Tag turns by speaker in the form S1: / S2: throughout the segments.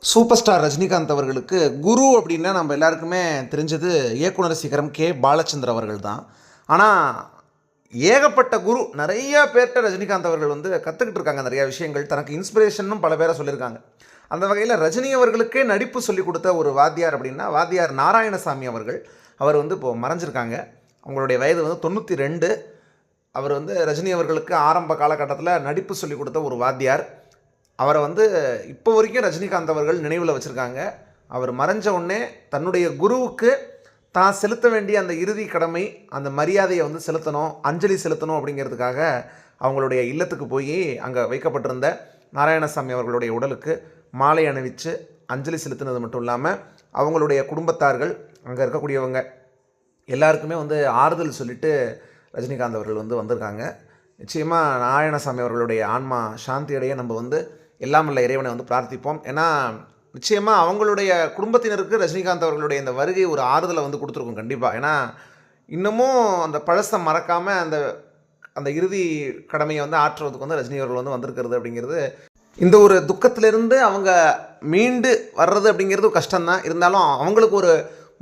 S1: Super star Rajinikanth அவர்களுக்கு குரு அப்படின்னா நம்ம எல்லாருக்குமே தெரிஞ்சது இயக்குனர் சிகரம் கே. பாலச்சந்தர் அவர்கள் தான் ஆனால் ஏகப்பட்ட குரு நிறைய பேர்கிட்ட ரஜினிகாந்த் அவர்கள் வந்து கற்றுக்கிட்டு இருக்காங்க நிறைய விஷயங்கள். தனக்கு இன்ஸ்பிரேஷனும் பல பேரை சொல்லியிருக்காங்க. அந்த வகையில் ரஜினி அவர்களுக்கே நடிப்பு சொல்லிக் கொடுத்த ஒரு வாத்தியார் அப்படின்னா வாத்தியார் நாராயணசாமி அவர்கள். அவர் வந்து இப்போது மறைஞ்சிருக்காங்க. அவங்களுடைய வயது வந்து தொண்ணூற்றி ரெண்டு. அவர் வந்து ரஜினி அவர்களுக்கு ஆரம்ப காலகட்டத்தில் நடிப்பு சொல்லிக் கொடுத்த ஒரு வாத்தியார். அவரை வந்து இப்போ வரைக்கும் ரஜினிகாந்த் அவர்கள் நினைவில் வச்சுருக்காங்க. அவர் மறைஞ்ச உடனே தன்னுடைய குருவுக்கு தான் செலுத்த வேண்டிய அந்த இறுதி கடமை அந்த மரியாதையை வந்து செலுத்தணும் அஞ்சலி செலுத்தணும் அப்படிங்கிறதுக்காக அவங்களுடைய இல்லத்துக்கு போய் அங்கே வைக்கப்பட்டிருந்த நாராயணசாமி அவர்களுடைய உடலுக்கு மாலை அணிவித்து அஞ்சலி செலுத்தினது மட்டும் இல்லாமல் அவங்களுடைய குடும்பத்தார்கள் அங்கே இருக்கக்கூடியவங்க எல்லாருக்குமே வந்து ஆறுதல் சொல்லிட்டு ரஜினிகாந்த் அவர்கள் வந்து வந்திருக்காங்க. நிச்சயமாக நாராயணசாமி அவர்களுடைய ஆன்மா சாந்தியடைய நம்ம வந்து எல்லாம் உள்ள இறைவனை வந்து பிரார்த்திப்போம். ஏன்னா நிச்சயமாக அவங்களுடைய குடும்பத்தினருக்கு ரஜினிகாந்த் அவர்களுடைய இந்த வருகை ஒரு ஆறுதலை வந்து கொடுத்துருக்கும் கண்டிப்பாக ஏன்னா இன்னமும் அந்த பழசை மறக்காமல் அந்த அந்த இறுதி கடமையை வந்து ஆற்றுவதுக்கு வந்து ரஜினி அவர்கள் வந்து வந்திருக்கிறது அப்படிங்கிறது இந்த ஒரு துக்கத்திலிருந்து அவங்க மீண்டு வர்றது அப்படிங்கிறது கஷ்டம்தான். இருந்தாலும் அவங்களுக்கு ஒரு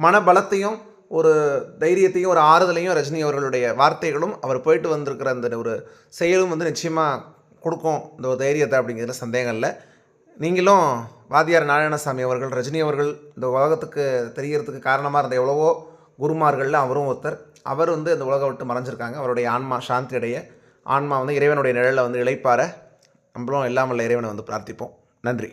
S1: மனபலத்தையும் ஒரு தைரியத்தையும் ஒரு ஆறுதலையும் ரஜினி அவர்களுடைய வார்த்தைகளும் அவர் போயிட்டு வந்திருக்கிற அந்த ஒரு செயலும் வந்து நிச்சயமாக கொடுக்கும் இந்த ஒரு தைரியத்தை அப்படிங்கிறதுல சந்தேகம் இல்லை. நீங்களும் வாத்தியார் நாராயணசாமி அவர்கள் ரஜினி அவர்கள் இந்த உலகத்துக்கு தெரியறதுக்கு காரணமாக இருந்த எவ்வளவோ குருமார்களில் அவரும் ஒருத்தர். அவர் வந்து இந்த உலகம் விட்டு மறைஞ்சிருக்காங்க. அவருடைய ஆன்மா சாந்தி அடைய ஆன்மா வந்து இறைவனுடைய நிழலில் வந்து இழைப்பார. நம்மளும் இல்லாமல் இறைவனை வந்து பிரார்த்திப்போம். நன்றி.